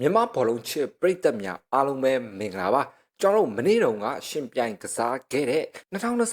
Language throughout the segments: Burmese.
မြန်မာဘောလုံးချစ်ပရိသတ်များအားလုံးပဲမင်္ဂလာပါကျွန်တော်တို့မနေ့တုန်းကရှင်ပြိုင်ကစားခဲ့တဲ့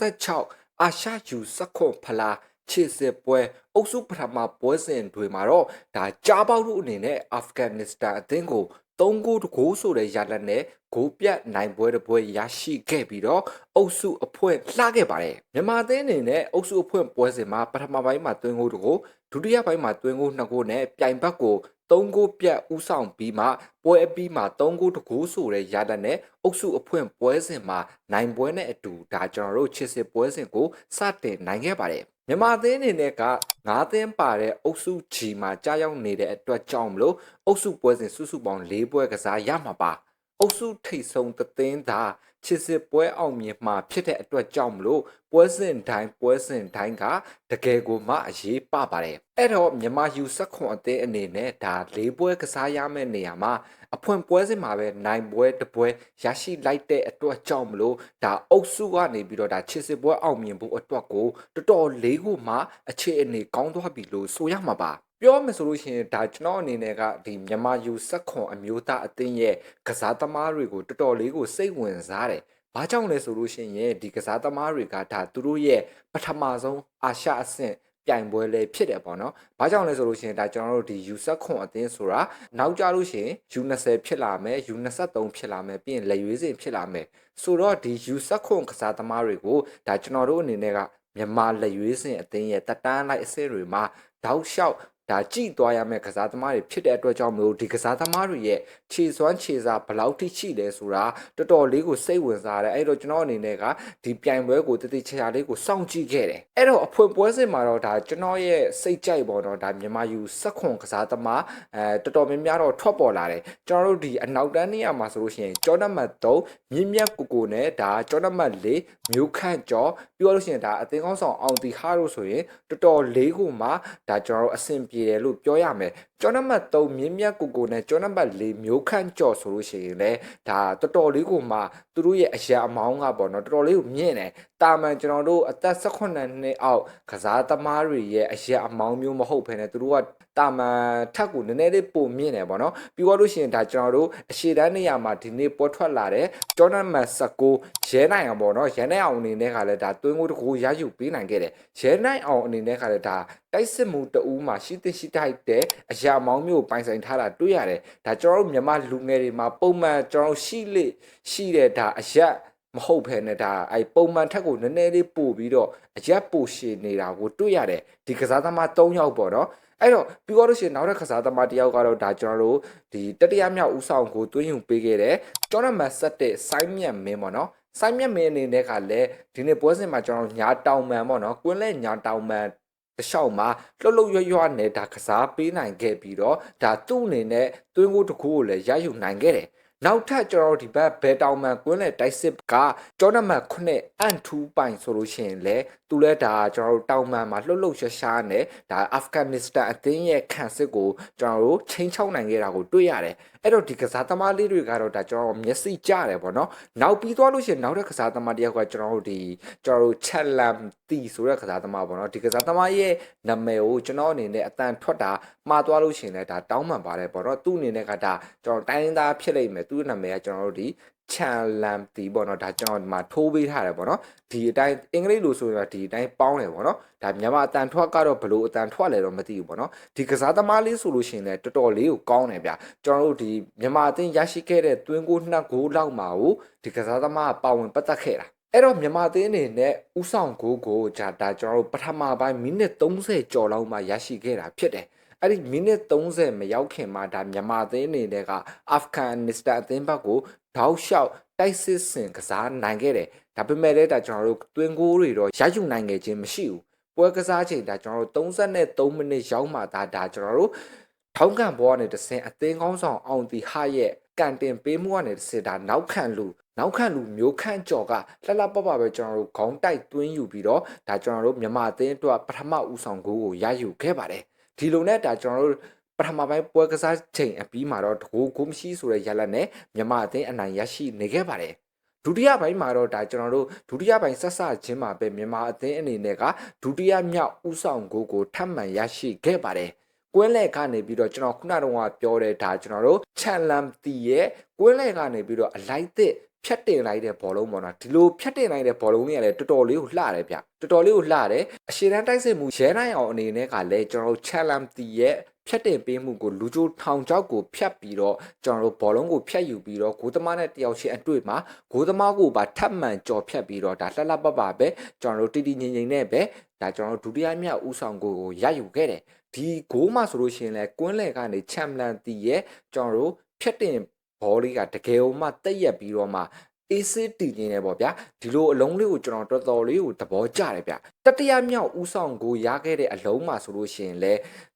2026အာရှယူစက်ခွန်ဖလားခြေစစ်ပွဲအုပ်စုပထမပွဲစဉ်တွေမှာတော့ဒါကြားပေါက်တို့အနေနဲ့အာဖဂန်နစ္စတန်အသင်းကို 3ဂိုးတကိုးဆိုတဲ့ရလဒ်နဲ့ဂိုးပြတ်နိုင်ပွဲတစ်ပွဲရရှိခဲ့ပြီးတော့အုပ်စုအဖွင့်လှခဲ့ပါတယ်မြန်မာအသင်းအနေနဲ့အုပ်စုအဖွင့်ပွဲစဉ်မှာပထမပိုင်းမှာသွင်းဂိုးတကိုးဒုတိယပိုင်းမှာသွင်းဂိုး2ဂိုးနဲ့ပြိုင်ဘက်ကို3ဂိုးပြတ်ဥဆောင်ပြီးမှပွဲအပြီးမှာ3ဂိုးတကိုးဆိုတဲ့ရလဒ်နဲ့အုပ်စုအဖွင့်ပွဲစဉ်မှာနိုင်ပွဲနဲ့အတူဒါကျွန်တော်တို့ချစ်စစ်ပွဲစဉ်ကိုစတင်နိုင်ခဲ့ပါတယ် မြန်မာအသင်းအနေနဲ့က9သင်းပါတဲ့အုပ်စု G မှာကြားရောက်နေတဲ့အတွက်ကြောင့်မလို့အုပ်စုပွဲစဉ်စုစုပေါင်း၄ပွဲကစားရမှာပါ အုပ်စုထိပ်ဆုံးသသင်းသာချစ်စစ်ပွဲအောင်မြင်မှာဖြစ်တဲ့အတွက်ကြောင့်မလို့ပွဲစဉ်တိုင်းပွဲစဉ်တိုင်းကတကယ်ကိုမှအရေးပပါတယ်အဲ့တော့မြန်မာယူဆက်ခွန်အသင်းအနေနဲ့ဒါ၄ပွဲကစားရမယ့်နေရာမှာအဖွင့်ပွဲစဉ်မှာပဲနိုင်ပွဲတစ်ပွဲရရှိလိုက်တဲ့အတွက်ကြောင့်မလို့ဒါအုပ်စုကနေပြီးတော့ဒါချစ်စစ်ပွဲအောင်မြင်ဖို့အတွက်ကိုတော်တော်လေးကိုမှအခြေအနေကောင်းသွားပြီလို့ဆိုရမှာပါ ပြောမယ်ဆိုလို့ရှိရင်ဒါကျွန်တော်အနေနဲ့ကဒီမြန်မာယူဆက်ခွန်အမျိုးသားအသင်းရဲ့ကစားသမားတွေကိုတော်တော်လေးကိုစိတ်ဝင်စားတယ်။ဘာကြောင့်လဲဆိုလို့ရှိရင်ဒီကစားသမားတွေကဒါသူတို့ရဲ့ပထမဆုံးအာရှအဆင့်ပြိုင်ပွဲလေးဖြစ်တယ်ပေါ့နော်။ဘာကြောင့်လဲဆိုလို့ရှိရင်ဒါကျွန်တော်တို့ဒီ U7 ခွန်အသင်းဆိုတာနောက်ကြလို့ရှိရင် U20 ဖြစ်လာမယ် U23 ဖြစ်လာမယ်ပြီးရင်လက်ရွေးစင်ဖြစ်လာမယ်။ဆိုတော့ဒီ U7 ခွန်ကစားသမားတွေကိုဒါကျွန်တော်တို့အနေနဲ့ကမြန်မာလက်ရွေးစင်အသင်းရဲ့တက်တန်းလိုက်အဆင့်တွေမှာတောက်လျှောက် ဒါကြည့်သွားရမယ့်ကစားသမားတွေဖြစ်တဲ့အတွက်ကြောင့်မလို့ဒီကစားသမားတွေရဲ့ခြေစွမ်းခြေစားဘယ်လောက်ထိရှိလဲဆိုတာတော်တော်လေးကိုစိတ်ဝင်စားတယ်အဲ့တော့ကျွန်တော်အနေနဲ့ကဒီပြိုင်ပွဲကိုတတိချာလေးကိုစောင့်ကြည့်ခဲ့တယ်အဲ့တော့အဖွင့်ပွဲစဉ်မှာတော့ဒါကျွန်တော်ရဲ့စိတ်ကြိုက်ပေါ်တော့ဒါမြန်မာယူစက်ခွန်ကစားသမားအဲတော်တော်များများတော့ထွက်ပေါ်လာတယ်ကျွန်တော်တို့ဒီအနောက်တန်းနေရာမှာဆိုလို့ရှိရင်ကျောနံပါတ်3မြင့်မြတ်ကိုကိုနဲ့ဒါကျောနံပါတ်4မြို့ခန့်ကျော်ပြောလို့ရှိရင်ဒါအသင်းကောင်းဆောင်အောင်တီဟာတို့ဆိုရင်တော်တော်လေးကိုမှဒါကျွန်တော်တို့အဆင်ပြေတယ်လို့ပြောရမယ်ကျောနံပါတ်3မြင့်မြတ်ကိုကိုနဲ့ကျောနံပါတ်4မြို့ခန့်ကျော်ဆိုလို့ရှိရင်လည်းဒါတော်တော်လေးကိုမှသူတို့ရဲ့အရာအမောင်းကပေါ့နော်တော်တော်လေးကိုမြင့်တယ်တာမန်ကျွန်တော်တို့အသက်18နှစ်အောက်ကစားသမားတွေရဲ့အရာအမောင်းမျိုးမဟုတ်ဘဲနဲ့သူတို့ကတာမန်ထက်ကိုနည်းနည်းလေးပုံမြင့်တယ်ပေါ့နော်ပြီးတော့လို့ရှိရင်ဒါကျွန်တော်တို့အရှိတန်းနေရာမှာဒီနေ့ပေါ်ထွက်လာတဲ့ကျောနံပါတ်19ရဲနိုင်အောင်ပေါ့နော်ရဲနိုင်အောင်အနေနဲ့ကလည်းဒါသွင်းကိုတကူရယူပေးနိုင်ခဲ့တယ်ရဲနိုင်အောင်အနေနဲ့ကလည်းဒါတိုက်စစ်မှုတအူးမှာရှိသင့်ရှိထိုက်တဲ့အရာမောင်းမျိုးပိုင်ဆိုင်ထားတာတွေ့ရတယ်ဒါကျွန်တော်တို့မြန်မာလူငယ်တွေမှာပုံမှန်ကျွန်တော်ရှိလေရှိတဲ့ဒါအရာမဟုတ်ဖ ೇನೆ ဒါအဲပုံမှန်ထက်ကိုနည်းနည်းလေးပို့ပြီးတော့အရက်ပို့ရှည်နေတာကိုတွေ့ရတယ်ဒီကစားသမား၃ယောက်ပေါ့နော်အဲ့တော့ပြီးတော့လို့ရှိရင်နောက်တဲ့ကစားသမားတစ်ယောက်ကတော့ဒါကျွန်တော်တို့ဒီတတိယမြောက်ဦးဆောင်ကိုတွင်းယူပေးခဲ့တဲ့ကျောင်းနံပါတ်7တဲ့ဆိုင်းမြတ်မင်းပေါ့နော်ဆိုင်းမြတ်မင်းအနေနဲ့ကလည်းဒီနေ့ပွဲစဉ်မှာကျွန်တော်ညာတောင်မန်ပေါ့နော်ကွင်းလဲညာတောင်မန် တလျှောက်မှာလှုပ်လှုပ်ရွရွနဲ့ဒါကစားပေးနိုင်ခဲ့ပြီးတော့ဒါသူ့အနေနဲ့သွင်းကိုတစ်ခုကိုလည်းရယူနိုင်ခဲ့တယ်နောက်ထပ်ကျွန်တော်တို့ဒီဘက်ဘယ်တောင်မှန်ကွင်းလေတိုက်စစ်ကကျောနံပါတ်9အန်ထူပိုင်ဆိုလို့ရှိရင်လေသူလဲဒါကျွန်တော်တို့တောင်မှန်မှာလှုပ်လှုပ်ရှားရှားနဲ့ဒါအာဖဂန်နစ္စတန်အသင်းရဲ့ခံစစ်ကိုကျွန်တော်တို့ချိန်ချောက်နိုင်ခဲ့တာကိုတွေ့ရတယ် အဲ့တော့ဒီကစားသမားလေးတွေကတော့ဒါကျွန်တော်မျက်စိကျတယ်ပေါ့နော်နောက်ပြီးသွားလို့ရှိရင်နောက်တဲ့ကစားသမားတယောက်ကကျွန်တော်တို့ဒီကျွန်တော်တို့ချက်လမ်တီဆိုတဲ့ကစားသမားပေါ့နော်ဒီကစားသမားရဲ့နာမည်ကိုကျွန်တော်အနေနဲ့အတန်ထွက်တာမှားသွားလို့ရှိရင်လည်းဒါတောင်းပန်ပါတယ်ပေါ့နော်သူ့အနေနဲ့ကဒါကျွန်တော်တိုင်းသားဖြစ်လိမ့်မယ်သူ့နာမည်ကကျွန်တော်တို့ဒီ ချန်လမ်တီပေါ့နော်ဒါကျွန်တော်ဒီမှာထိုးပေးထားတယ်ပေါ့နော်ဒီအတိုင်းအင်္ဂလိပ်လိုဆိုရင်ဒီအတိုင်းပေါင်းတယ်ပေါ့နော်ဒါမြန်မာအတန်ထွက်ကတော့ဘလို့အတန်ထွက်လဲတော့မသိဘူးပေါ့နော်ဒီကစားသမားလေးဆိုလို့ရှိရင်လည်းတော်တော်လေးကိုကောင်းတယ်ဗျကျွန်တော်တို့ဒီမြန်မာအသင်းရရှိခဲ့တဲ့သွင်းကိုနှစ်ဂိုးလောက်မှာကိုဒီကစားသမားကပါဝင်ပတ်သက်ခဲ့တာအဲ့တော့မြန်မာအသင်းအနေနဲ့ဥဆောင်ဂိုးကိုဂျာဒါကျွန်တော်တို့ပထမပိုင်းမိနစ်30ကျော်လောက်မှရရှိခဲ့တာဖြစ်တယ် အဲ့ဒီမိနစ်30မရောက်ခင်မှာဒါမြန်မာအသင်းအနေနဲ့ကအာဖဂန်နစ္စတန်အသင်းဘက်ကိုတောက်လျှောက်တိုက်စစ်ဆင်ကစားနိုင်ခဲ့တယ်ဒါပေမဲ့လည်းဒါကျွန်တော်တို့တွင်ကိုတွေတော့ရယူနိုင်ခဲ့ခြင်းမရှိဘူးပွဲကစားချိန်ဒါကျွန်တော်တို့33မိနစ်ရောက်မှဒါဒါကျွန်တော်တို့ထောင်းကန်ဘောကနေတဆင်အသင်းကောင်းဆောင်အောင်တီဟာရဲ့ကန်တင်ပေးမှုကနေတဆင်ဒါနောက်ခံလူနောက်ခံလူမျိုးခန့်ကြော်ကလှလှပပပဲကျွန်တော်တို့ခေါင်းတိုက်သွင်းယူပြီးတော့ဒါကျွန်တော်တို့မြန်မာအသင်းအတွက်ပထမဦးဆောင်ဂိုးကိုရယူခဲ့ပါတယ် ဒီလိုနဲ့ဒါကျွန်တော်တို့ပထမပိုင်းပွဲကစားချိန်အပြီးမှာတော့တကူကိုမရှိဆိုတဲ့ရလတ်နဲ့မြန်မာအသင်းအနိုင်ရရှိနေခဲ့ပါတယ်ဒုတိယပိုင်းမှာတော့ဒါကျွန်တော်တို့ဒုတိယပိုင်းဆက်ဆချင်းမှာပဲမြန်မာအသင်းအနေနဲ့ကဒုတိယမြောက်ဥဆောင်ကိုကိုထပ်မံရရှိခဲ့ပါတယ်ကွင်းလဲကနေပြီးတော့ကျွန်တော်ခုနတုန်းကပြောတဲ့ဒါကျွန်တော်တို့ချန်လမ်တီရဲ့ကွင်းလဲကနေပြီးတော့အလိုက်သစ် ဖြတ်တင်လိုက်တဲ့ဘောလုံးပေါ့နော်ဒီလိုဖြတ်တင်လိုက်တဲ့ဘောလုံးလေးကလည်းတော်တော်လေးကိုလှတယ်ဗျတော်တော်လေးကိုလှတယ်အရှေ့တန်းတိုက်စစ်မှုရဲနိုင်အောင်အနေနဲ့ကလည်းကျွန်တော်တို့ချန်လမ်တီရဲ့ဖြတ်တင်ပေးမှုကိုလူချိုထောင်ချောက်ကိုဖြတ်ပြီးတော့ကျွန်တော်တို့ဘောလုံးကိုဖြတ်ယူပြီးတော့ဂိုးသမားနဲ့တယောက်ချင်းအတွေ့မှာဂိုးသမားကိုပါထပ်မံကြော်ဖြတ်ပြီးတော့ဒါလှလှပပပဲကျွန်တော်တို့တီတီငိမ့်ငိမ့်နဲ့ပဲဒါကျွန်တော်တို့ဒုတိယမြောက်ဦးဆောင်ကိုကိုရယူခဲ့တယ်ဒီဂိုးမှဆိုလို့ရှိရင်လဲကွင်းလယ်ကနေချမ်လန်တီရဲ့ကျွန်တော်တို့ဖြတ်တင် ဘောလေးကတကယ်ကိုမှတက်ရက်ပြီးတော့မှအေးစစ်တည်နေတယ်ပေါ့ဗျာဒီလိုအလုံးလေးကိုကျွန်တော်တော်တော်လေးကိုသဘောကျတယ်ဗျတတိယမြောက်ဦးဆောင်ကိုရခဲ့တဲ့အလုံးမှဆိုလို့ရှိရင်လဲ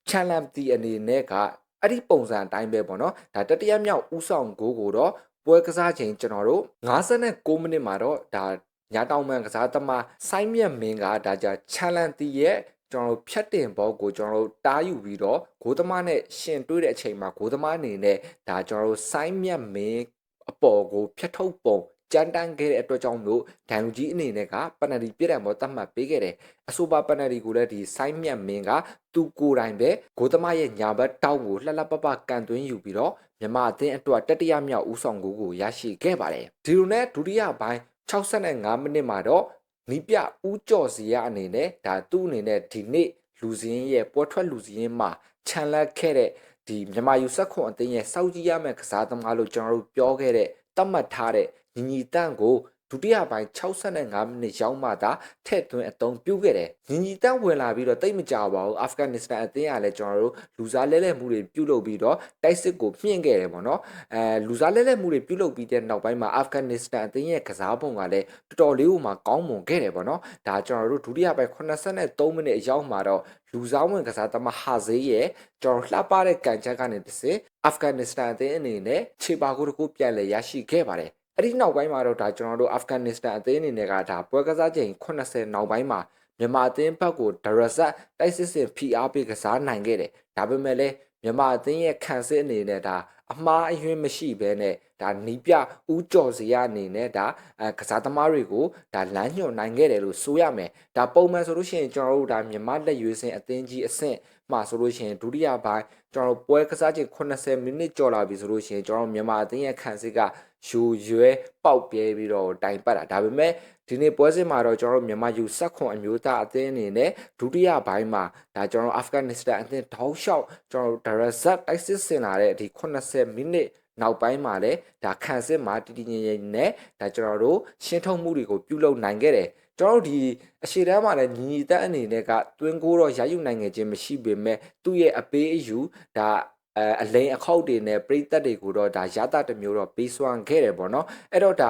ချန်လမ်တီအနေနဲ့ကအဲ့ဒီပုံစံအတိုင်းပဲပေါ့နော်ဒါတတိယမြောက်ဦးဆောင်ကိုကိုတော့ပွဲကစားချိန်ကျွန်တော်တို့56မိနစ်မှာတော့ဒါညာတောင်မှန်ကစားသမားဆိုင်းမြတ်မင်းကဒါကြချန်လန်တီရဲ့ ကျွန်တော်တို့ဖြတ်တင်ဘောကိုကျွန်တော်တို့တားယူပြီးတော့ဂိုးသမားနဲ့ရှင်တွေးတဲ့အချိန်မှာဂိုးသမားအနေနဲ့ဒါကျွန်တော်တို့ဆိုင်းမြတ်မင်းအပေါ်ကိုဖြတ်ထုတ်ပုံကြမ်းတမ်းခဲ့တဲ့အတွက်ကြောင့်လို့ဒိုင်လူကြီးအနေနဲ့ကပနတီပြည့်တယ်မောတတ်မှတ်ပေးခဲ့တယ်အဆိုပါပနတီကိုလည်းဒီဆိုင်းမြတ်မင်းကသူကိုယ်တိုင်ပဲဂိုးသမားရဲ့ညာဘက်တောက်ကိုလှလှပပကန်သွင်းယူပြီးတော့မြန်မာအသင်းအတွက်တတိယမြောက်ဦးဆောင်ကိုကိုရရှိခဲ့ပါတယ်ဒီလိုနဲ့ဒုတိယပိုင်း65မိနစ်မှာတော့ နီးပြဦးကျော်စီရအနေနဲ့ဒါသူ့အနေနဲ့ဒီနေ့လူစင်းရဲ့ပွဲထွက်လူစင်းမှာခြံလက်ခဲ့တဲ့ဒီမြန်မာယူဆက်ခွန်အသင်းရဲ့စောက်ကြီးရမယ့်ကစားသမားလို့ကျွန်တော်တို့ပြောခဲ့တဲ့တတ်မှတ်ထားတဲ့ညီညီတန့်ကို ဒုတိယပိုင်း65မိနစ်ရောက်မှသာထည့်သွင်းအသုံးပြုခဲ့တယ်။ညီညီတန့်ဝင်လာပြီးတော့တိတ်မကြပါဘူး။အာဖဂန်နစ္စတန်အသင်းကလည်းကျွန်တော်တို့လူစားလဲလဲမှုတွေပြုလုပ်ပြီးတော့တိုက်စစ်ကိုမြင့်ခဲ့တယ်ပေါ့နော်။အဲလူစားလဲလဲမှုတွေပြုလုပ်ပြီးတဲ့နောက်ပိုင်းမှာအာဖဂန်နစ္စတန်အသင်းရဲ့ကစားပုံကလည်းတော်တော်လေးကိုမှကောင်းမွန်ခဲ့တယ်ပေါ့နော်။ဒါကျွန်တော်တို့ဒုတိယပိုင်း83မိနစ်အရောက်မှာတော့လူစားဝင်ကစားသမားဟာဇေးရဲ့ကျွန်တော်လှပတဲ့ကန်ချက်ကနေတစ်စင်အာဖဂန်နစ္စတန်အသင်းအနေနဲ့ခြေပါကိုတကူပြန်လည်ရရှိခဲ့ပါတယ်။ အဲ့ဒီနောက်ပိုင်းမှာတော့ဒါကျွန်တော်တို့အာဖဂန်နစ္စတန်အသင်းအနေနဲ့ကဒါပွဲကစားချိန်80နောက်ပိုင်းမှာမြန်မာအသင်းဘက်ကိုဒရဇတ်တိုက်စစ်စင် PR ပေးကစားနိုင်ခဲ့တယ်ဒါပေမဲ့လည်းမြန်မာအသင်းရဲ့ခံစစ်အနေနဲ့ဒါအမှားအယွင်းမရှိဘဲနဲ့ဒါနီးပြဦးကျော်စရာအနေနဲ့ဒါအဲကစားသမားတွေကိုဒါလမ်းညွှန်နိုင်ခဲ့တယ်လို့ဆိုရမယ်ဒါပုံမှန်ဆိုလို့ရှိရင်ကျွန်တော်တို့ဒါမြန်မာလက်ရွေးစင်အသင်းကြီးအဆင့် မှဆိုလို့ရှိရင်ဒုတိယပိုင်းကျွန်တော်တို့ပွဲကစားချိန်80မိနစ်ကျော်လာပြီဆိုလို့ရှိရင်ကျွန်တော်တို့မြန်မာအသင်းရဲ့ခံစစ်ကယူရွဲပေါက်ပြဲပြီးတော့တိုင်ပတ်တာဒါပေမဲ့ဒီနေ့ပွဲစဉ်မှာတော့ကျွန်တော်တို့မြန်မာယူဆက်ခွန်အမျိုးသားအသင်းအနေနဲ့ဒုတိယပိုင်းမှာဒါကျွန်တော်တို့အာဖဂန်နစ္စတန်အသင်းထောက်လျှောက်ကျွန်တော်တို့ဒါရဇတ်တိုက်စစ်ဆင်လာတဲ့ဒီ80မိနစ် နောက်ပိုင်းမှာလည်းဒါခံစစ်မှာတည်တည်ငြိမ်ငြိမ်နဲ့ဒါကျွန်တော်တို့ရှင်းထုတ်မှုတွေကိုပြုလုပ်နိုင်ခဲ့တယ်ကျွန်တော်တို့ဒီအရှိတန်းမှာလည်းညီညီတက်အနေနဲ့ကတွင်းကိုတော့ရယူနိုင်ငယ်ခြင်းမရှိပေမဲ့သူ့ရဲ့အပေးအယူဒါအဲအလိန်အခောက်တွေနဲ့ပြိသက်တွေကိုတော့ဒါရတာတစ်မျိုးတော့ပေးစွမ်းခဲ့တယ်ပေါ့နော်အဲ့တော့ဒါ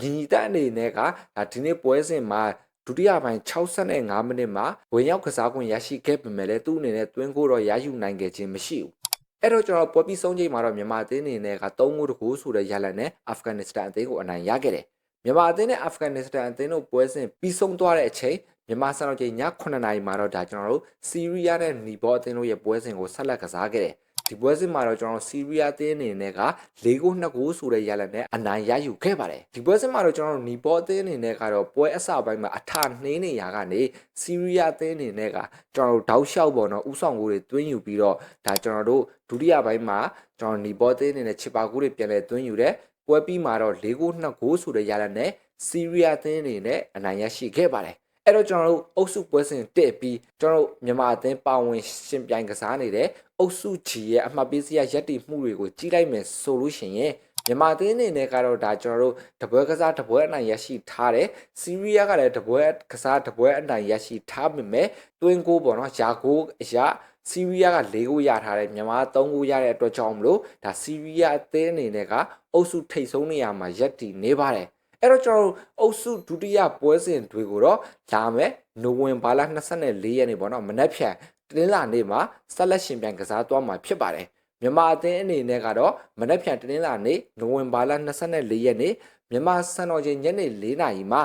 ညီညီတက်အနေနဲ့ကဒါဒီနေ့ပွဲစဉ်မှာဒုတိယပိုင်း65မိနစ်မှာဝင်ရောက်ကစားခွင့်ရရှိခဲ့ပေမဲ့လည်းသူ့အနေနဲ့တွင်းကိုတော့ရယူနိုင်ခဲ့ခြင်းမရှိဘူး အဲ့တော့ကျွန်တော်ပွဲပြီးဆုံးချိန်မှာတော့မြန်မာအသင်းအနေနဲ့က3ဂိုးတကူဆိုတဲ့ရလဒ်နဲ့အာဖဂန်နစ္စတန်အသင်းကိုအနိုင်ရခဲ့တယ်မြန်မာအသင်းနဲ့အာဖဂန်နစ္စတန်အသင်းတို့ပွဲစဉ်ပြီးဆုံးသွားတဲ့အချိန်မြန်မာစံတော်ချိန်ည9:00နာရီမှာတော့ဒါကျွန်တော်တို့စီးရီးယားနဲ့နီဘောအသင်းတို့ရဲ့ပွဲစဉ်ကိုဆက်လက်ကစားခဲ့တယ် ဒီပွဲစဉ်မှာတော့ကျွန်တော်စီးရီးယားအသင်းအနေနဲ့က၄ဂိုး2ဂိုးဆိုတဲ့ရလဒ်နဲ့အနိုင်ရယူခဲ့ပါတယ်ဒီပွဲစဉ်မှာတော့ကျွန်တော်တို့နီဘောအသင်းအနေနဲ့ကတော့ပွဲအစပိုင်းမှာအထနှင်းနေရာကနေစီးရီးယားအသင်းအနေနဲ့ကကျွန်တော်တို့တောက်လျှောက်ပေါ်တော့ဥဆောင်ကိုတွေတွင်းယူပြီးတော့ဒါကျွန်တော်တို့ဒုတိယပိုင်းမှာကျွန်တော်နီဘောအသင်းအနေနဲ့ချစ်ပါကူတွေပြန်လဲတွင်းယူတယ်ပွဲပြီးမှာတော့၄ဂိုး2ဂိုးဆိုတဲ့ရလဒ်နဲ့စီးရီးယားအသင်းအနေနဲ့အနိုင်ရရှိခဲ့ပါတယ် အဲ့တော့ကျွန်တော်တို့အုပ်စုပွဲစဉ်တက်ပြီးကျွန်တော်တို့မြန်မာအသင်းပါဝင်ရှင်ပြိုင်ကစားနေတဲ့အုပ်စု G ရဲ့အမှတ်ပေးစရာရက်တည်မှုတွေကိုကြီးလိုက်မယ်ဆိုလို့ရှိရင်မြန်မာအသင်းအနေနဲ့ကတော့ဒါကျွန်တော်တို့တပွဲကစားတပွဲအနိုင်ရရှိထားတယ်စီးရီးယားကလည်းတပွဲကစားတပွဲအနိုင်ရရှိထားပေမဲ့တွင်းကိုပေါ့နော်ယာကိုအရာစီးရီးယားက၄ဂိုးရထားတယ်မြန်မာ၃ဂိုးရတဲ့အတွက်ကြောင့်မလို့ဒါစီးရီးယားအသင်းအနေနဲ့ကအုပ်စုထိပ်ဆုံးနေရာမှာရက်တည်နေပါတယ် အဲ့တော့ကျွန်တော်တို့အုပ်စုဒုတိယပွဲစဉ်တွေကိုတော့လာမယ်နိုဝင်ဘာလ24ရက်နေ့ပေါ့နော်မနက်ဖြန်တင်းလာနေ့မှာဆက်လက်ရှင်ပြိုင်ကစားသွားမှာဖြစ်ပါတယ်မြန်မာအသင်းအနေနဲ့ကတော့မနက်ဖြန်တင်းလာနေ့နိုဝင်ဘာလ24ရက်နေ့မြန်မာစံတော်ချိန်ညနေ4နာရီမှာ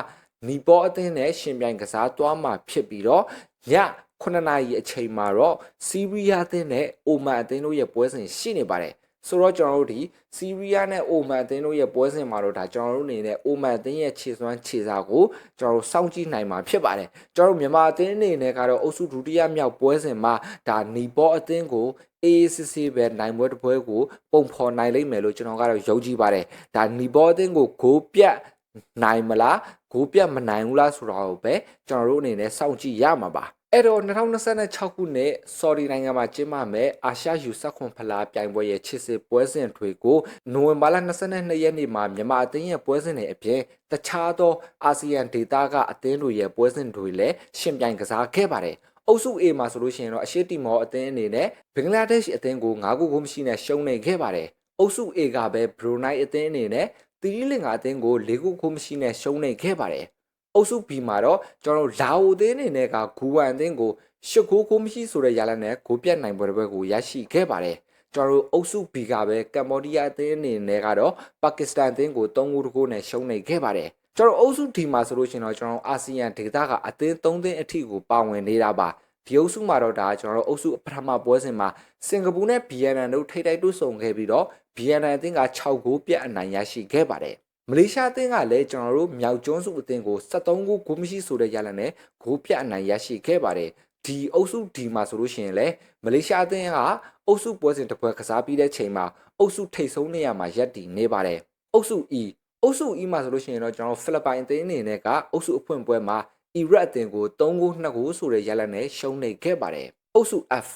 နီပေါ်အသင်းနဲ့ရှင်ပြိုင်ကစားသွားမှာဖြစ်ပြီးတော့ည9နာရီအချိန်မှာတော့စီးရီးယားအသင်းနဲ့အိုမန်အသင်းတို့ရဲ့ပွဲစဉ်ရှိနေပါတယ် ဆိုတော့ကျွန်တော်တို့ဒီစီးရီးယားနဲ့အိုမန်အသင်းတို့ရဲ့ပွဲစဉ်မှာတော့ဒါကျွန်တော်တို့အနေနဲ့အိုမန်အသင်းရဲ့ခြေစွမ်းခြေစာကိုကျွန်တော်တို့စောင့်ကြည့်နိုင်မှာဖြစ်ပါတယ်ကျွန်တော်တို့မြန်မာအသင်းအနေနဲ့ကတော့အုပ်စုဒုတိယမြောက်ပွဲစဉ်မှာဒါနီဘောအသင်းကို AACC ပဲနိုင်ပွဲတစ်ပွဲကိုပုံဖော်နိုင်လိမ့်မယ်လို့ကျွန်တော်ကတော့ယုံကြည်ပါတယ်ဒါနီဘောအသင်းကိုဂိုးပြတ်နိုင်မလားဂိုးပြတ်မနိုင်ဘူးလားဆိုတာကိုပဲကျွန်တော်တို့အနေနဲ့စောင့်ကြည့်ရမှာပါ အဲ့တော့2026ခုနှစ် Saudi နိုင်ငံမှာကျင်းပမဲ့အာရှယူဆက်ခွန်ဖလားပြိုင်ပွဲရဲ့ချစ်စစ်ပွဲစဉ်တွေကိုနိုဝင်ဘာလ22ရက်နေ့မှာမြန်မာအသင်းရဲ့ပွဲစဉ်တွေအပြင်တခြားသောအာဆီယံဒေသကအသင်းတွေရဲ့ပွဲစဉ်တွေလည်းရှင်ပြိုင်ကစားခဲ့ပါတယ်။အုပ်စု A မှာဆိုလို့ရှိရင်တော့အရှေ့တီမောအသင်းအနေနဲ့ဘင်္ဂလားဒေ့ရှ်အသင်းကို9ခုကိုမရှိနဲ့ရှုံးနေခဲ့ပါတယ်။အုပ်စု A ကပဲဘရူနိုင်းအသင်းအနေနဲ့တီရီလင်္ကာအသင်းကို၄ခုကိုမရှိနဲ့ရှုံးနေခဲ့ပါတယ်။ အုပ်စု B မှာတော့ကျွန်တော်တို့လာအိုအသင်းအနေနဲ့ကဂူဝမ်အသင်းကိုရှစ်ခုကိုမရှိဆိုတဲ့ရလဒ်နဲ့ဂိုးပြတ်နိုင်ပွဲတစ်ပွဲကိုရရှိခဲ့ပါတယ်။ကျွန်တော်တို့အုပ်စု B ကပဲကမ္ဘောဒီးယားအသင်းအနေနဲ့ကတော့ပါကစ္စတန်အသင်းကို3ဂိုးတကိုးနဲ့ရှုံးနေခဲ့ပါတယ်။ကျွန်တော်အုပ်စုဒီမှာဆိုလို့ရှိရင်တော့ကျွန်တော်အာဆီယံဒေသကအသင်း3သင်းအထိကိုပါဝင်နေတာပါဒီအုပ်စုမှာတော့ဒါကျွန်တော်တို့အုပ်စုပထမပွဲစဉ်မှာစင်ကာပူနဲ့ BNN တို့ထိတိုက်တွေ့ဆုံခဲ့ပြီးတော့ BNN အသင်းက6ဂိုးပြတ်အနိုင်ရရှိခဲ့ပါတယ် မလေးရှားအသင်းကလည်းကျွန်တော်တို့မြောက်ကျွန်းစုအသင်းကို73ဂိုးဂိုးမရှိဆိုတဲ့ရလဒ်နဲ့ဂိုးပြတ်အနိုင်ရရှိခဲ့ပါတယ်ဒီအုပ်စုဒီမှာဆိုလို့ရှိရင်လည်းမလေးရှားအသင်းကအုပ်စုပွဲစဉ်တစ်ပွဲကစားပြီးတဲ့ချိန်မှာအုပ်စုထိပ်ဆုံးနေရာမှာရပ်တည်နေပါတယ်အုပ်စု E အုပ်စု E မှာဆိုလို့ရှိရင်တော့ကျွန်တော်ဖိလစ်ပိုင်အသင်းအနေနဲ့ကအုပ်စုအဖွင့်ပွဲမှာအီရတ်အသင်းကို3ဂိုး2ဂိုးဆိုတဲ့ရလဒ်နဲ့ရှုံးနေခဲ့ပါတယ်အုပ်စု F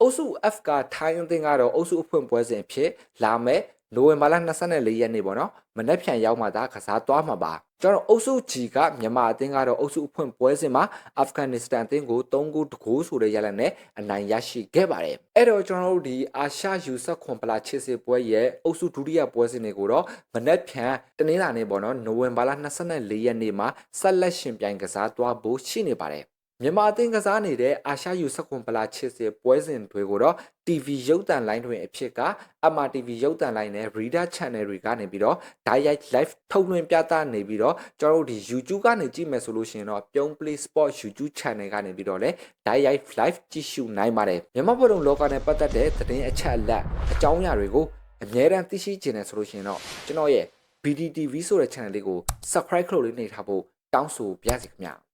အုပ်စု F ကထိုင်းအသင်းကတော့အုပ်စုအဖွင့်ပွဲစဉ်ဖြစ်လာမဲ့ နိုဝင်ဘာလ24ရက်နေ့ပေါ့နော်မနက်ဖြန်ရောက်မှသာကစားသွားမှာပါကျွန်တော်အုပ်စု G ကမြန်မာအသင်းကတော့အုပ်စုအဖွင့်ပွဲစဉ်မှာအာဖဂန်နစ္စတန်အသင်းကို3ဂိုး2ဂိုးဆိုတဲ့ရလဒ်နဲ့အနိုင်ရရှိခဲ့ပါတယ်အဲ့တော့ကျွန်တော်တို့ဒီအာရှယူဆက်ခွန်ပလာချစ်စစ်ပွဲရဲ့အုပ်စုဒုတိယပွဲစဉ်တွေကိုတော့မနက်ဖြန်တနင်္လာနေ့ပေါ့နော်နိုဝင်ဘာလ24ရက်နေ့မှာဆက်လက်ရှင်ပြိုင်ကစားသွားဖို့ရှိနေပါတယ် မြန်မာအသင်းကစားနေတဲ့အာရှယူဆက်ခွန်ပလာချစ်စစ်ပွဲစဉ်တွေကိုတော့ TV ရုပ်သံလိုင်းတွင်အဖြစ်က MRTV ရုပ်သံလိုင်းနဲ့ Reader Channel တွေကနေပြီးတော့ Direct Live ထုတ်လွှင့်ပြသနေပြီးတော့ကျွန်တော်တို့ဒီ YouTube ကနေကြည့်မယ်ဆိုလို့ရှိရင်တော့ပြုံး Play Sport YouTube Channel ကနေပြီးတော့လည်း Direct Live ကြည့်ရှုနိုင်ပါတယ်မြန်မာပြည်တော်လောကနဲ့ပတ်သက်တဲ့သတင်းအချက်အလက်အကြောင်းအရာတွေကိုအမြဲတမ်းသိရှိခြင်းနဲ့ဆိုလို့ရှိရင်တော့ကျွန်တော်ရဲ့ BDTV ဆိုတဲ့ channel လေးကို subscribe လုပ်လေးနေထားဖို့တောင်းဆိုပါရစေခင်ဗျာ